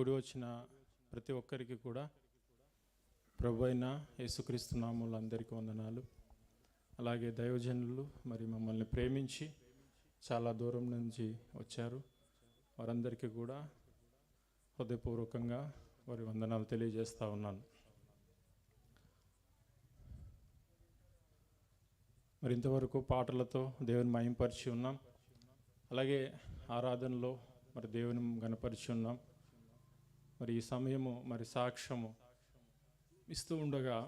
కూడి వచ్చిన ప్రతి ఒక్కరికి కూడా ప్రభు అయిన యేసుక్రీస్తు నామూలు అందరికీ వందనాలు. అలాగే దైవజనులు మరి మమ్మల్ని ప్రేమించి చాలా దూరం నుంచి వచ్చారు. వారందరికీ కూడా హృదయపూర్వకంగా వారి వందనాలు తెలియజేస్తూ ఉన్నాను. మరి ఇంతవరకు పాటలతో దేవుని మయంపరిచి ఉన్నాం. అలాగే ఆరాధనలో మరి దేవుని గనపరిచి ఉన్నాం. మరి ఈ సమయము మరి సాక్ష్యము ఇస్తూ ఉండగా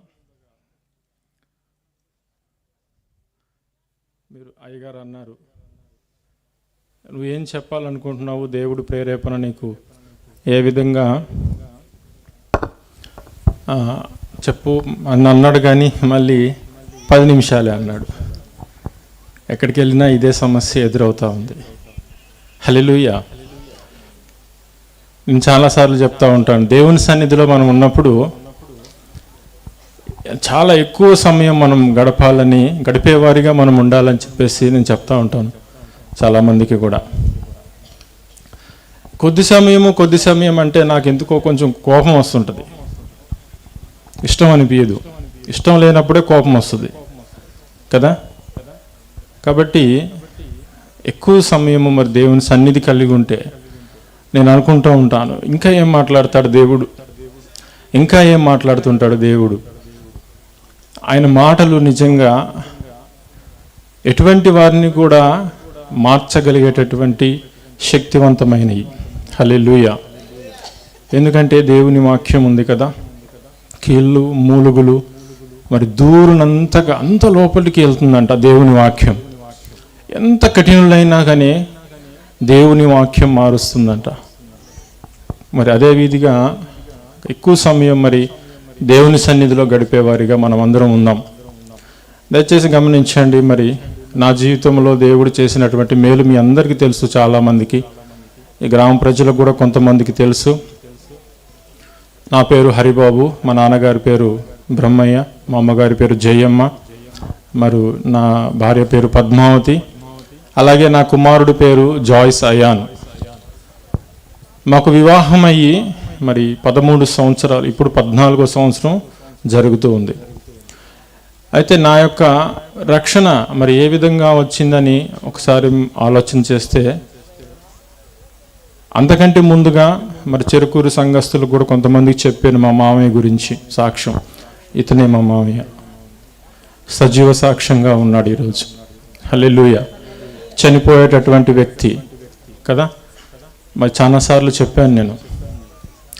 మీరు అయ్యగారు అన్నారు నువ్వేం చెప్పాలనుకుంటున్నావు? దేవుడు ప్రేరేపణ నీకు ఏ విధంగా? చెప్పు. అని అన్నాడు కానీ మళ్ళీ పది నిమిషాలే అన్నాడు. ఎక్కడికి వెళ్ళినా ఇదే సమస్య ఎదురవుతా ఉంది. హలిలుయ్యా నేను చాలాసార్లు చెప్తా ఉంటాను. దేవుని సన్నిధిలో మనం ఉన్నప్పుడు చాలా ఎక్కువ సమయం మనం గడపాలని గడిపేవారిగా మనం ఉండాలని చెప్పేసి నేను చెప్తా ఉంటాను చాలామందికి కూడా. కొద్ది సమయము కొద్ది సమయం అంటే నాకు ఎందుకో కొంచెం కోపం వస్తుంటుంది. ఇష్టం అనిపించదు ఇష్టం లేనప్పుడే కోపం వస్తుంది. కదా? కాబట్టి ఎక్కువ సమయము మరి దేవుని సన్నిధి కలిగి ఉంటే నేను అనుకుంటూ ఉంటాను. ఇంకా ఏం మాట్లాడతాడు దేవుడు? ఇంకా ఏం మాట్లాడుతుంటాడు దేవుడు? ఆయన మాటలు నిజంగా ఎటువంటి వారిని కూడా మార్చగలిగేటటువంటి శక్తివంతమైనవి హల్లెలూయ. ఎందుకంటే దేవుని వాక్యం ఉంది కదా కీళ్ళు మూలుగులు మరి దూరునంతగా అంత లోపలికి వెళ్తుందంట దేవుని వాక్యం. ఎంత కఠినులైనా కానీ దేవుని వాక్యం మారుస్తుందంట. మరి అదే విధిగా ఎక్కువ సమయం మరి దేవుని సన్నిధిలో గడిపేవారిగా మనం అందరం ఉన్నాం. దయచేసి గమనించండి మరి నా జీవితంలో దేవుడు చేసినటువంటి మేలు మీ అందరికీ తెలుసు చాలామందికి. ఈ గ్రామ ప్రజలకు కూడా కొంతమందికి తెలుసు. నా పేరు హరిబాబు మా నాన్నగారి పేరు బ్రహ్మయ్య మా అమ్మగారి పేరు జయమ్మ మరి నా భార్య పేరు పద్మావతి అలాగే నా కుమారుడి పేరు జాయిస్ అయాన్. మాకు వివాహం అయ్యి మరి పదమూడు సంవత్సరాలు ఇప్పుడు పద్నాలుగో సంవత్సరం జరుగుతూ ఉంది. అయితే నా యొక్క రక్షణ మరి ఏ విధంగా వచ్చిందని ఒకసారి ఆలోచన చేస్తే అంతకంటే ముందుగా మరి చెరుకూరు సంఘస్థులు కూడా కొంతమందికి చెప్పాను మా మామయ్య గురించి సాక్ష్యం. ఇతనే మా మామయ్య. సజీవ సాక్ష్యంగా ఉన్నాడు ఈరోజు. హల్లెలూయ. చనిపోయేటటువంటి వ్యక్తి. కదా? మరి చాలాసార్లు చెప్పాను నేను.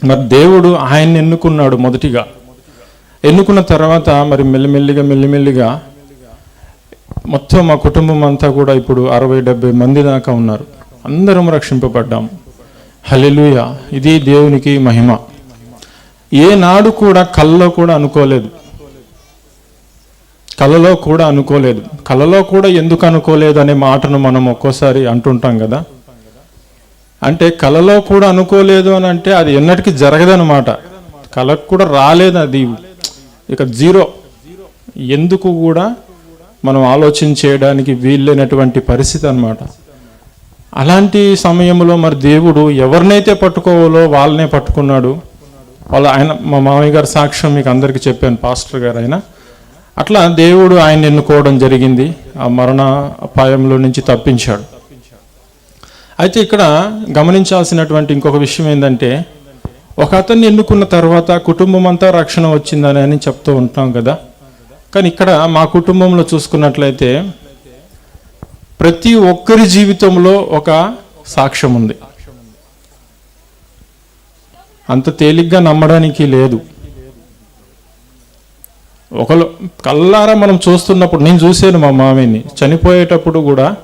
మరి దేవుడు ఆయన్ని ఎన్నుకున్నాడు మొదటిగా. ఎన్నుకున్న తర్వాత మరి మెల్లిమెల్లిగా మెల్లిమెల్లిగా మొత్తం మా కుటుంబం అంతా కూడా ఇప్పుడు అరవై డెబ్బై మంది దాకా ఉన్నారు. అందరం రక్షింపబడ్డాం. హల్లెలూయ. ఇది దేవునికి మహిమ. ఏనాడు కూడా కళ్ళలో కూడా అనుకోలేదు. కలలో కూడా అనుకోలేదు. కలలో కూడా ఎందుకు అనుకోలేదు అనే మాటను మనం ఒక్కోసారి అంటుంటాం కదా. అంటే కలలో కూడా అనుకోలేదు అని అంటే అది ఎన్నటికీ జరగదనమాట కళకు కూడా రాలేదు అది. ఇక జీరో. ఎందుకు కూడా మనం ఆలోచన చేయడానికి వీల్లేనటువంటి పరిస్థితి అనమాట అలాంటి సమయంలో మరి దేవుడు ఎవరినైతే పట్టుకోవాలో వాళ్ళనే పట్టుకున్నాడు. వాళ్ళ ఆయన మా మామయ్య గారి సాక్ష్యం మీకు అందరికీ చెప్పాను పాస్టర్ గారు ఆయన అట్లా దేవుడు ఆయన ఎన్నుకోవడం జరిగింది. ఆ మరణ అపాయంలో నుంచి తప్పించాడు. అయితే ఇక్కడ గమనించాల్సినటువంటి ఇంకొక విషయం ఏంటంటే ఒక అతన్ని ఎన్నుకున్న తర్వాత కుటుంబం అంతా రక్షణ వచ్చిందని అని చెప్తూ ఉంటాం కదా. కానీ ఇక్కడ మా కుటుంబంలో చూసుకున్నట్లయితే ప్రతి ఒక్కరి జీవితంలో ఒక సాక్ష్యం ఉంది. అంత తేలిగ్గా నమ్మడానికి లేదు. ఒకళ్ళు కల్లారా మనం చూస్తున్నప్పుడు నేను చూశాను మా మామయ్యని. చనిపోయేటప్పుడు కూడా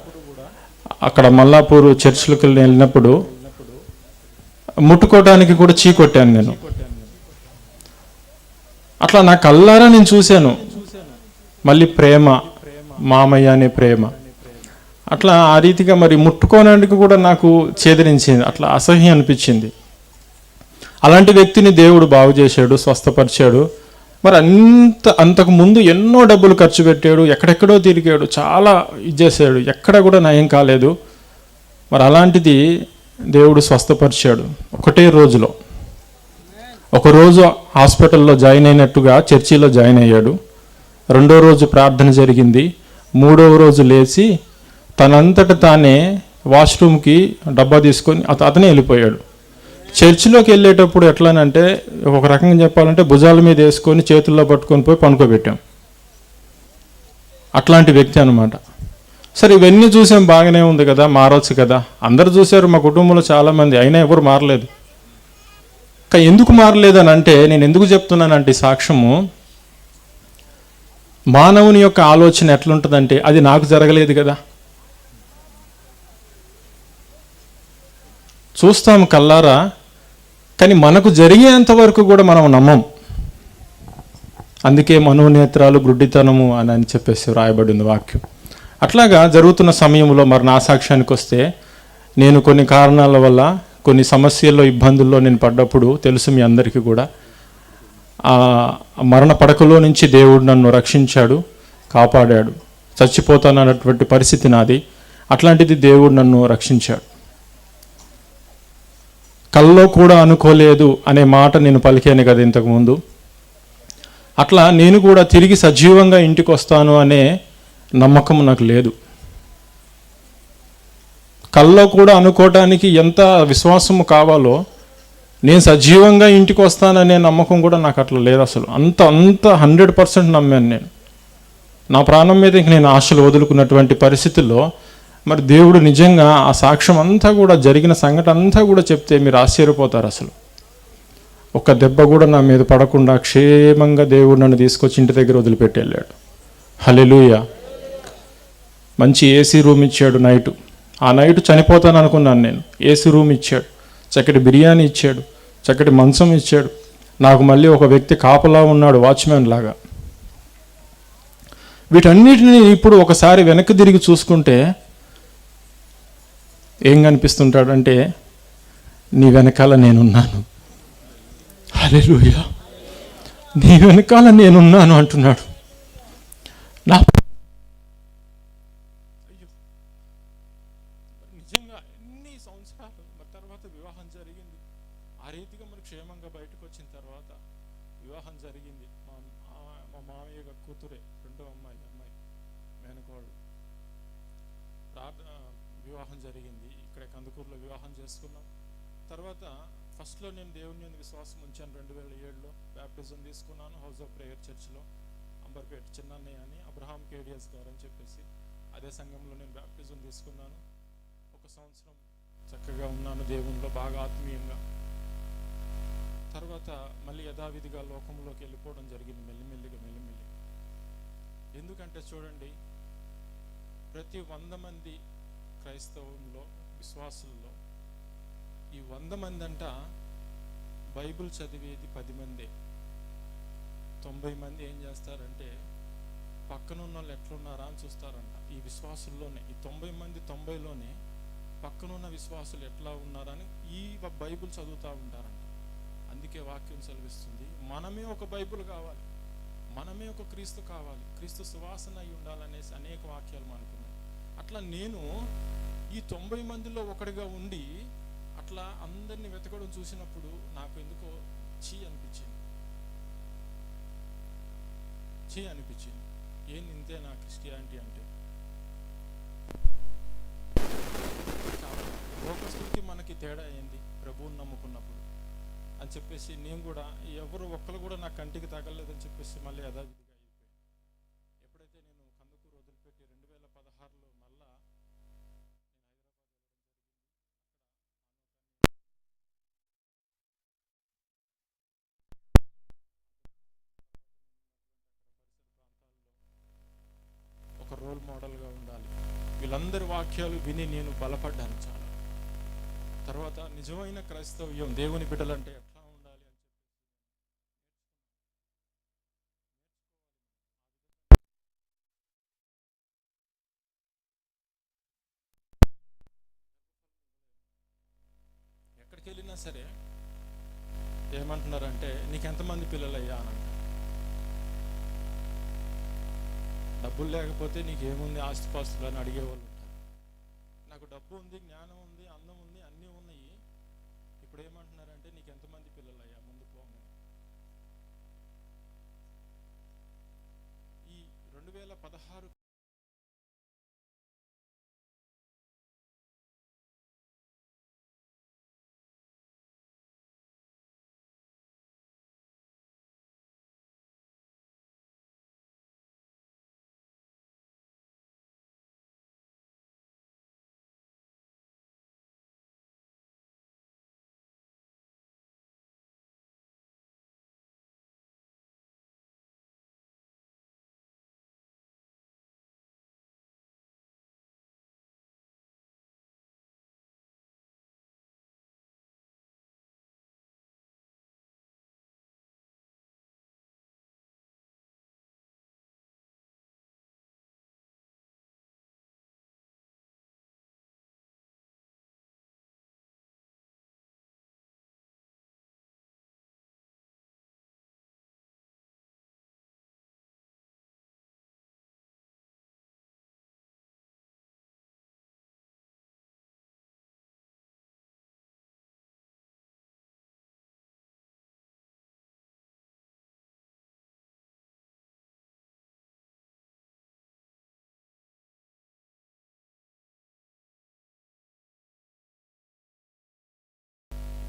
అక్కడ మల్లాపూర్ చర్చిలకు వెళ్ళినప్పుడు ముట్టుకోవడానికి కూడా చీ కొట్టాను నేను. అట్లా నా కల్లారా నేను చూశాను. మళ్ళీ ప్రేమ మామయ్య అనే ప్రేమ. అట్లా ఆ రీతిగా మరి ముట్టుకోవడానికి కూడా నాకు చేదరించింది. అట్లా అసహ్యం అనిపించింది. అలాంటి వ్యక్తిని దేవుడు బాగు చేశాడు స్వస్థపరిచాడు. మరి అంత అంతకు ముందు ఎన్నో డబ్బులు ఖర్చు పెట్టాడు ఎక్కడెక్కడో తిరిగాడు చాలా ఇచ్చేసాడు ఎక్కడ కూడా నయం కాలేదు. మరి అలాంటిది దేవుడు స్వస్థపరిచాడు ఒకటే రోజులో. ఒకరోజు హాస్పిటల్లో జాయిన్ అయినట్టుగా చర్చిలో జాయిన్ అయ్యాడు. రెండో రోజు ప్రార్థన జరిగింది. మూడవ రోజు లేచి తనంతట తానే వాష్రూమ్కి డబ్బా తీసుకొని అత అతనే వెళ్ళిపోయాడు. చర్చిలోకి వెళ్ళేటప్పుడు ఎట్లానంటే ఒక రకంగా చెప్పాలంటే భుజాల మీద వేసుకొని చేతుల్లో పట్టుకొని పోయి పనుకోబెట్టాం. అట్లాంటి వ్యక్తి అనమాట సరే ఇవన్నీ చూసాం బాగానే ఉంది కదా మారవచ్చు కదా. అందరు చూశారు మా కుటుంబంలో చాలామంది. అయినా ఎవరు మారలేదు. కానీ ఎందుకు మారలేదని అంటే నేను ఎందుకు చెప్తున్నానంటే ఈ సాక్ష్యము మానవుని యొక్క ఆలోచన ఎట్లుంటుందంటే అది నాకు జరగలేదు కదా. చూస్తాం కల్లారా కానీ మనకు జరిగేంత వరకు కూడా మనం నమ్మం. అందుకే మనోనేత్రాలు గుడ్డితనము అని అని చెప్పేసి రాయబడింది వాక్యం. అట్లాగా జరుగుతున్న సమయంలో మరి నా సాక్ష్యానికి వస్తే నేను కొన్ని కారణాల వల్ల కొన్ని సమస్యల్లో ఇబ్బందుల్లో నేను పడ్డప్పుడు తెలుసు మీ అందరికీ కూడా ఆ మరణ పడకలో నుంచి దేవుడు నన్ను రక్షించాడు కాపాడాడు. చచ్చిపోతానన్నటువంటి పరిస్థితి నాది. అట్లాంటిది దేవుడు నన్ను రక్షించాడు. కల్లో కూడా అనుకోలేదు అనే మాట నేను పలికాను కదా ఇంతకుముందు. అట్లా నేను కూడా తిరిగి సజీవంగా ఇంటికి వస్తాను అనే నమ్మకం నాకు లేదు. కల్లో కూడా అనుకోవటానికి ఎంత విశ్వాసము కావాలో నేను సజీవంగా ఇంటికి వస్తాననే నమ్మకం కూడా నాకు అట్లా లేదు అసలు. అంత అంత హండ్రెడ్ పర్సెంట్ నమ్మాను నేను. నా ప్రాణం మీద ఇంక నేను ఆశలు వదులుకున్నటువంటి పరిస్థితుల్లో మరి దేవుడు నిజంగా ఆ సాక్ష్యం అంతా కూడా జరిగిన సంఘటన అంతా కూడా చెప్తే మీరు ఆశ్చర్యపోతారు అసలు. ఒక దెబ్బ కూడా నా మీద పడకుండా క్షేమంగా దేవుడు నన్ను తీసుకొచ్చి ఇంటి దగ్గర వదిలిపెట్టి వెళ్ళాడు. హలెలుయ మంచి ఏసీ రూమ్ ఇచ్చాడు నైటు. ఆ నైట్ చనిపోతాను అనుకున్నాను నేను. ఏసీ రూమ్ ఇచ్చాడు. చక్కటి బిర్యానీ ఇచ్చాడు. చక్కటి మంచం ఇచ్చాడు. నాకు మళ్ళీ ఒక వ్యక్తి కాపలా ఉన్నాడు వాచ్మెన్ లాగా. వీటన్నిటిని ఇప్పుడు ఒకసారి వెనక్కి తిరిగి చూసుకుంటే ఏం కనిపిస్తుంటాడంటే నీ వెనకాల నేనున్నాను. హల్లెలూయా. నీ వెనకాల నేనున్నాను అంటున్నాడు. నా చక్కగా ఉన్నాను దేవునిలో బాగా ఆత్మీయంగా. తర్వాత మళ్ళీ యథావిధిగా లోకంలోకి వెళ్ళిపోవడం జరిగింది మెల్లిమెల్లిగా మెల్లిమెల్లి. ఎందుకంటే చూడండి ప్రతి వంద మంది క్రైస్తవంలో విశ్వాసుల్లో ఈ వంద మంది అంట బైబిల్ చదివేది పది మందే. తొంభై మంది ఏం చేస్తారంటే పక్కన ఉన్న వాళ్ళు ఎట్లున్నారా అని చూస్తారంట. ఈ విశ్వాసుల్లోనే ఈ తొంభై మంది తొంభైలోనే పక్కనున్న విశ్వాసులు ఎట్లా ఉన్నారని ఈ బైబుల్ బైబిల్ చదువుతూ ఉంటారంట. అందుకే వాక్యం సెలవిస్తుంది. మనమే ఒక బైబిల్ కావాలి. మనమే ఒక క్రీస్తు కావాలి. క్రీస్తు సువాసన అయి ఉండాలనేసి అనేక వాక్యాలు మనకున్నాయి. అట్లా నేను ఈ తొంభై మందిలో ఒకటిగా ఉండి అట్లా అందరిని వెతకడం చూసినప్పుడు నాకు ఎందుకో చీ అనిపించింది. చీ అనిపించింది. ఏం ఇంతే నా క్రిస్టియానిటీ అంటే కాబట్టి లోకస్తులకి మనకి తేడా ఏంది? ప్రభువుని నమ్ముకున్నప్పుడు. అని చెప్పేసి నేను కూడా ఎవరు ఒక్కరు కూడా నా కంటికి తగలలేదని చెప్పేసి మళ్ళీ యథావిధిగా అయిపోయాను. ఎప్పుడైతే నేను కందుకూరు వదిలిపెట్టి రెండు వేల పదహారులో మళ్ళా నేను హైదరాబాద్ వెళ్ళడం జరిగింది అక్కడ ఒక రోల్ మోడల్గా ఉండాలి. వీళ్ళందరి వాక్యాలు విని నేను బలపడ్డాను చాలా. తర్వాత నిజమైన క్రైస్తవ్యం దేవుని బిడ్డలంటే ఎట్లా ఉండాలి అని చెప్పేసి ఎక్కడికి వెళ్ళినా సరే ఏమంటున్నారంటే నీకు ఎంతమంది పిల్లలయ్యా? అని డబ్బులు లేకపోతే నీకేముంది? ఆస్తిపాస్తులు అని అడిగేవాళ్ళు ఉంటారు. నాకు డబ్బు ఉంది జ్ఞానం ఉంది ఇప్పుడు ఏమంటున్నారంటే నీకు ఎంతమంది పిల్లలు అయ్యా ముందు పోము. ఈ రెండు వేల పదహారు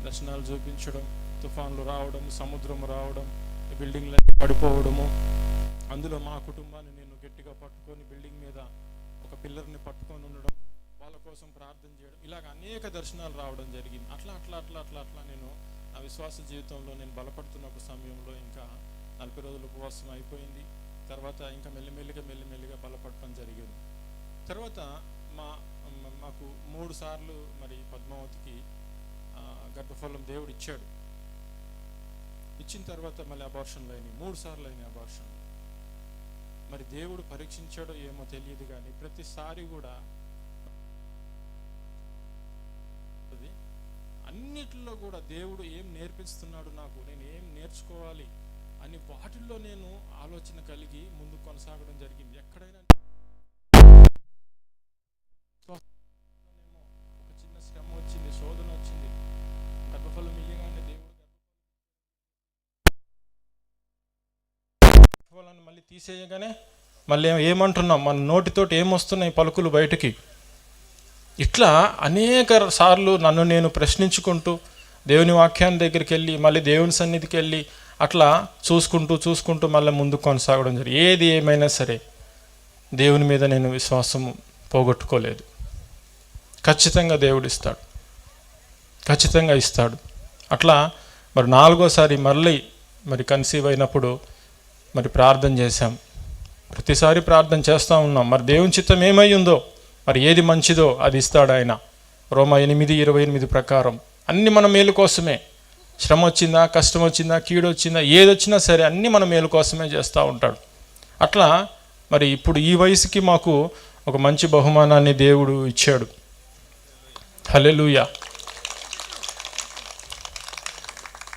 దర్శనాలు చూపించడం తుఫాన్లు రావడం సముద్రం రావడం బిల్డింగ్లు పడిపోవడము. అందులో మా కుటుంబాన్ని నేను గట్టిగా పట్టుకొని బిల్డింగ్ మీద ఒక పిల్లర్ని పట్టుకొని ఉండడం వాళ్ళ కోసం ప్రార్థన చేయడం ఇలాగ అనేక దర్శనాలు రావడం జరిగింది. అట్లా అట్లా అట్లా అట్లా అట్లా నేను నా విశ్వాస జీవితంలో నేను బలపడుతున్న ఒక సమయంలో ఇంకా నలభై రోజుల ఉపవాసం అయిపోయింది. తర్వాత ఇంకా మెల్లిమెల్లిగా మెల్లిమెల్లిగా బలపడటం జరిగింది. తర్వాత మా మాకు మూడు సార్లు మరి పద్మావతికి గర్భఫలం దేవుడు ఇచ్చాడు. ఇచ్చిన తర్వాత మళ్ళీ అబార్షన్లు అయినాయి. మూడు సార్లు అయినాయి అబార్షన్ మరి దేవుడు పరీక్షించాడో ఏమో తెలియదు కానీ ప్రతిసారి కూడా అన్నిటిలో కూడా దేవుడు ఏం నేర్పిస్తున్నాడు నాకు నేను ఏం నేర్చుకోవాలి అని వాటిల్లో నేను ఆలోచన కలిగి ముందు కొనసాగడం జరిగింది. ఎక్కడైనా ఒక చిన్న శ్రమ వచ్చింది శోధన వచ్చింది. గర్భఫలం ఇయ్యగానే దేవుడు గర్భఫలాన్ని మళ్ళీ తీసేయగానే మళ్ళీ ఏమంటున్నాం? మన నోటితోటి ఏమొస్తున్నాయి పలుకులు బయటికి? ఇట్లా అనేక సార్లు నన్ను నేను ప్రశ్నించుకుంటూ దేవుని వాక్యాన్ని దగ్గరికి వెళ్ళి మళ్ళీ దేవుని సన్నిధికి వెళ్ళి అట్లా చూసుకుంటూ చూసుకుంటూ మళ్ళీ ముందుకు కొనసాగడం జరిగింది. ఏది ఏమైనా సరే దేవుని మీద నేను విశ్వాసం పోగొట్టుకోలేదు. ఖచ్చితంగా దేవుడు ఇస్తాడు. ఖచ్చితంగా ఇస్తాడు. అట్లా మరి నాలుగోసారి మళ్ళీ మరి కన్సీవ్ అయినప్పుడు మరి ప్రార్థన చేశాం. ప్రతిసారి ప్రార్థన చేస్తూ ఉన్నాం. మరి దేవుని చిత్తం ఏమై ఉందో మరి ఏది మంచిదో అది ఇస్తాడు ఆయన. రోమ ఎనిమిది ఇరవై ఎనిమిది ప్రకారం. అన్ని మన మేలు కోసమే. శ్రమ వచ్చిందా కష్టం వచ్చిందా కీడు వచ్చిందా ఏది వచ్చినా సరే అన్ని మన మేలు కోసమే చేస్తూ ఉంటాడు. అట్లా మరి ఇప్పుడు ఈ వయసుకి మాకు ఒక మంచి బహుమానాన్ని దేవుడు ఇచ్చాడు. హలెలుయా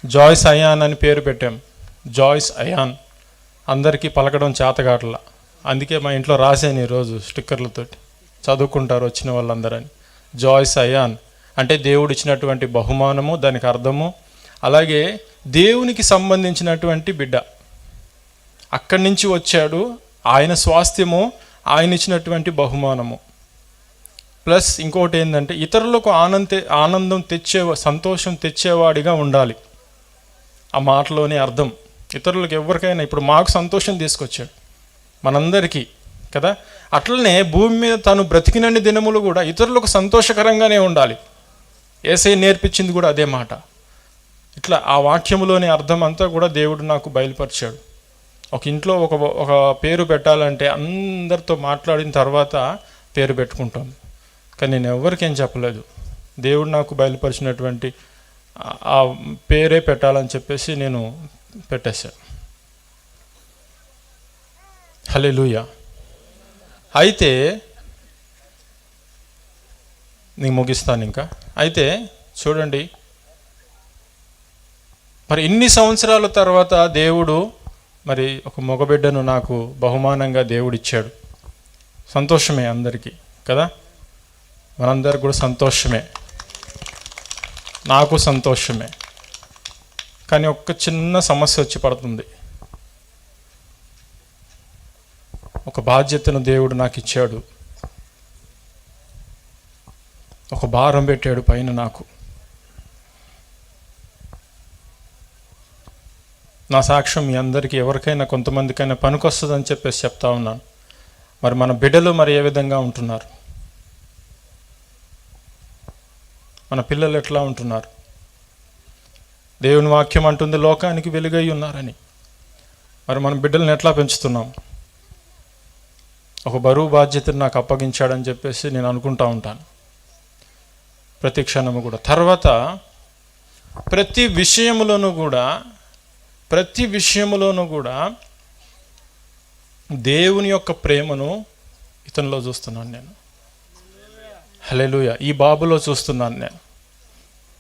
జాయిస్ అయాన్ అని పేరు పెట్టాం. జాయిస్ అయాన్. అందరికీ పలకడం చేతగాట్ల. అందుకే మా ఇంట్లో రాశాను ఈరోజు స్టిక్కర్లతోటి. చదువుకుంటారు వచ్చిన వాళ్ళందరని. Joys ion. అంటే దేవుడు ఇచ్చినటువంటి బహుమానము దానికి అర్థము. అలాగే దేవునికి సంబంధించినటువంటి బిడ్డ. అక్కడి నుంచి వచ్చాడు. ఆయన స్వాస్థ్యము ఆయన ఇచ్చినటువంటి బహుమానము. ప్లస్ ఇంకోటి ఏంటంటే ఇతరులకు ఆనంద ఆనందం తెచ్చే సంతోషం తెచ్చేవాడిగా ఉండాలి. ఆ మాటలోని అర్థం. ఇతరులకు ఎవరికైనా ఇప్పుడు మాకు సంతోషం తీసుకొచ్చాడు. మనందరికీ కదా? అట్లనే భూమి మీద తను బ్రతికినన్ని దినములు కూడా ఇతరులకు సంతోషకరంగానే ఉండాలి. ఏసై నేర్పించింది కూడా అదే మాట. ఇట్లా ఆ వాక్యములోని అర్థం అంతా కూడా దేవుడు నాకు బయలుపరిచాడు. ఒక ఇంట్లో ఒక ఒక పేరు పెట్టాలంటే అందరితో మాట్లాడిన తర్వాత పేరు పెట్టుకుంటాం. కానీ నేను ఎవరికేం చెప్పలేదు. దేవుడు నాకు బయలుపరిచినటువంటి ఆ- పేరే పెట్టాలని చెప్పేసి నేను పెట్టేశాను హలే అయితే నేను ముగిస్తాను ఇంకా. అయితే చూడండి. మరి ఇన్ని సంవత్సరాల తర్వాత దేవుడు మరి ఒక మగబిడ్డను నాకు బహుమానంగా దేవుడిచ్చాడు. సంతోషమే అందరికీ కదా? మనందరికి కూడా సంతోషమే. నాకు సంతోషమే. కానీ ఒక్క చిన్న సమస్య వచ్చి పడుతుంది. ఒక బాధ్యతను దేవుడు నాకు ఇచ్చాడు. ఒక భారం పెట్టాడు పైన నాకు. నా సాక్ష్యం మీ అందరికీ ఎవరికైనా కొంతమందికైనా పనికొస్తుందని చెప్పేసి చెప్తా ఉన్నాను. మరి మన బిడ్డలు మరి ఏ విధంగా ఉంటున్నారు? మన పిల్లలు ఎట్లా ఉంటున్నారు? దేవుని వాక్యం అంటుంది లోకానికి వెలుగై ఉన్నారని. మరి మన బిడ్డలను ఎట్లా పెంచుతున్నాం? ఒక బరువు బాధ్యతను నాకు అప్పగించాడని చెప్పేసి నేను అనుకుంటా ఉంటాను. ప్రతి క్షణము కూడా. తర్వాత ప్రతి విషయములోనూ కూడా ప్రతి విషయములోనూ కూడా దేవుని యొక్క ప్రేమను ఇతనిలో చూస్తున్నాను నేను. హలెలుయ ఈ బాబులో చూస్తున్నాను నేను.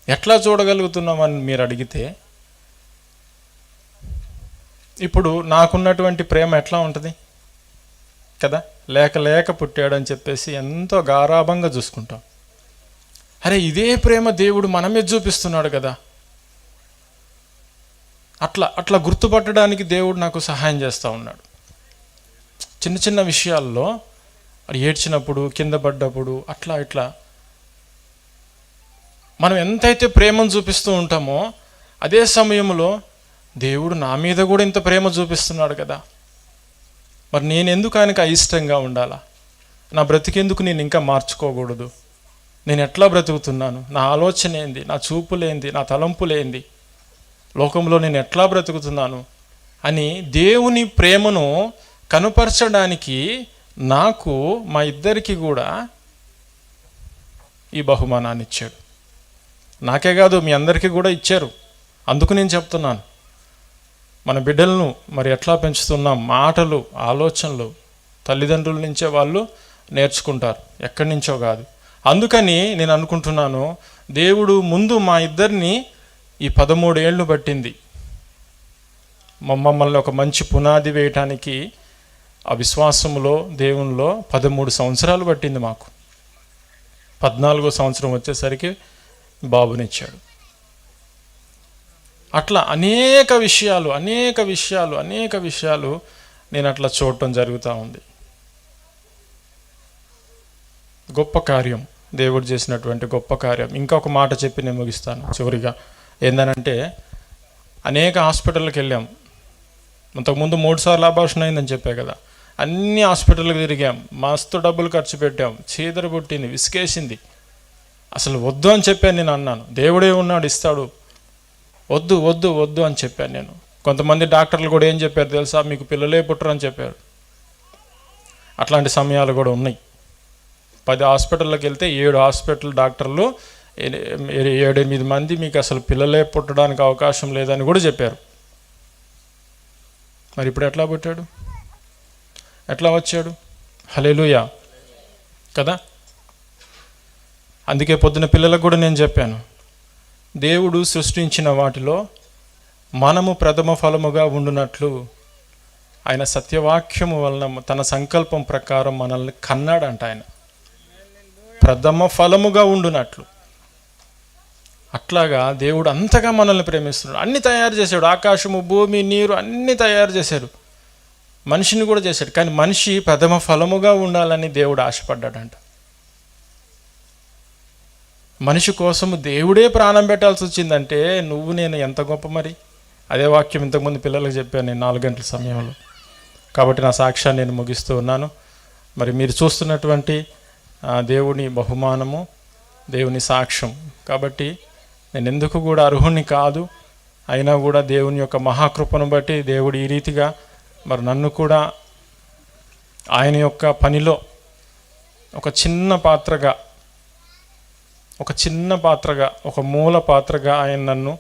ఎట్లా చూడగలుగుతున్నామని మీరు అడిగితే ఇప్పుడు నాకున్నటువంటి ప్రేమ ఎట్లా ఉంటుంది? కదా? లేక లేక పుట్టాడని చెప్పేసి ఎంతో గారాభంగా చూసుకుంటాం. అరే ఇదే ప్రేమ దేవుడు మన మీద చూపిస్తున్నాడు కదా. అట్లా అట్లా గుర్తుపట్టడానికి దేవుడు నాకు సహాయం చేస్తూ ఉన్నాడు. చిన్న చిన్న విషయాల్లో ఏడ్చినప్పుడు కింద పడ్డప్పుడు అట్లా ఇట్లా మనం ఎంతైతే ప్రేమను చూపిస్తూ ఉంటామో అదే సమయంలో దేవుడు నా మీద కూడా ఇంత ప్రేమ చూపిస్తున్నాడు కదా. మరి నేను ఎందుకు ఆయనకు అయిష్టంగా ఉండాలా? నా బ్రతికెందుకు నేను ఇంకా మార్చుకోకూడదు? నేను ఎట్లా బ్రతుకుతున్నాను? నా ఆలోచన ఏంది? నా చూపులేంది నా తలంపులేంది లోకంలో నేను ఎట్లా బ్రతుకుతున్నాను? అని దేవుని ప్రేమను కనుపరచడానికి నాకు మా ఇద్దరికి కూడా ఈ బహుమానాన్ని ఇచ్చాడు. నాకే కాదు మీ అందరికీ కూడా ఇచ్చారు. అందుకు నేను చెప్తున్నాను. మన బిడ్డలను మరి ఎట్లా పెంచుతున్నాం? మాటలు ఆలోచనలు తల్లిదండ్రుల నుంచే వాళ్ళు నేర్చుకుంటారు. ఎక్కడి నుంచో కాదు. అందుకని నేను అనుకుంటున్నాను దేవుడు ముందు మా ఇద్దరిని ఈ పదమూడు ఏళ్ళు పట్టింది. మమ్మల్ని ఒక మంచి పునాది వేయటానికి ఆ విశ్వాసంలో దేవునిలో పదమూడు సంవత్సరాలు పట్టింది మాకు. పద్నాలుగో సంవత్సరం వచ్చేసరికి బాబునిచ్చాడు అట్లా అనేక విషయాలు అనేక విషయాలు అనేక విషయాలు నేను అట్లా చూడటం జరుగుతూ ఉంది. గొప్ప కార్యం దేవుడు చేసినటువంటి గొప్ప కార్యం. ఇంకొక మాట చెప్పి నేను ముగిస్తాను చివరిగా. ఏందనంటే అనేక హాస్పిటల్కి వెళ్ళాం. అంతకుముందు మూడుసార్లు ఆభాషణ అబార్షన్ అయిందని చెప్పే కదా. అన్ని హాస్పిటల్కి తిరిగాం. మస్తు డబ్బులు ఖర్చు పెట్టాం. చీదర పుట్టింది విసికేసింది. అసలు వద్దు అని చెప్పాను నేను అన్నాను. దేవుడే ఉన్నాడు ఇస్తాడు. వద్దు వద్దు వద్దు అని చెప్పాను నేను. కొంతమంది డాక్టర్లు కూడా ఏం చెప్పారు తెలుసా? మీకు పిల్లలే పుట్టరు అని చెప్పారు. అట్లాంటి సమయాలు కూడా ఉన్నాయి. పది హాస్పిటల్లోకి వెళ్తే ఏడు హాస్పిటల్ డాక్టర్లు ఏ- ఏడెనిమిది మంది మీకు అసలు పిల్లలే పుట్టడానికి అవకాశం లేదని కూడా చెప్పారు. మరి ఇప్పుడు ఎట్లా పుట్టాడు? ఎట్లా వచ్చాడు? హలేలుయా కదా? అందుకే పొద్దున పిల్లలకు కూడా నేను చెప్పాను. దేవుడు సృష్టించిన వాటిలో మనము ప్రథమ ఫలముగా ఉండునట్లు ఆయన సత్యవాక్యము వలన తన సంకల్పం ప్రకారం మనల్ని కన్నాడంట ఆయన. ప్రథమ ఫలముగా ఉండునట్లు. అట్లాగా దేవుడు అంతగా మనల్ని ప్రేమిస్తున్నాడు. అన్ని తయారు చేశాడు. ఆకాశము భూమి నీరు అన్నీ తయారు చేశాడు. మనిషిని కూడా చేశాడు. కానీ మనిషి ప్రథమ ఫలముగా ఉండాలని దేవుడు ఆశపడ్డాడంట. మనిషి కోసము దేవుడే ప్రాణం పెట్టాల్సి వచ్చిందంటే నువ్వు నేను ఎంత గొప్ప మరి? అదే వాక్యం ఇంతకుముందు పిల్లలకు చెప్పాను నేను నాలుగు గంటల సమయంలో. కాబట్టి నా సాక్ష్యాన్ని నేను ముగిస్తూ ఉన్నాను. మరి మీరు చూస్తున్నటువంటి దేవుని బహుమానము దేవుని సాక్ష్యం. కాబట్టి నేను ఎందుకు కూడా అర్హుణ్ణి కాదు అయినా కూడా దేవుని యొక్క మహాకృపను బట్టి దేవుడు ఈ రీతిగా మరి నన్ను కూడా ఆయన యొక్క పనిలో ఒక చిన్న పాత్రగా ఒక చిన్న పాత్రగా ఒక మూల పాత్రగా ఆయన నన్ను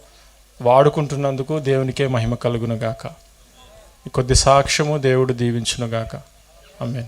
వాడుకుంటున్నందుకు దేవునికే మహిమ కలుగునుగాక. ఈ కొద్ది సాక్ష్యము దేవుడు దీవించునుగాక. అమ్మేన్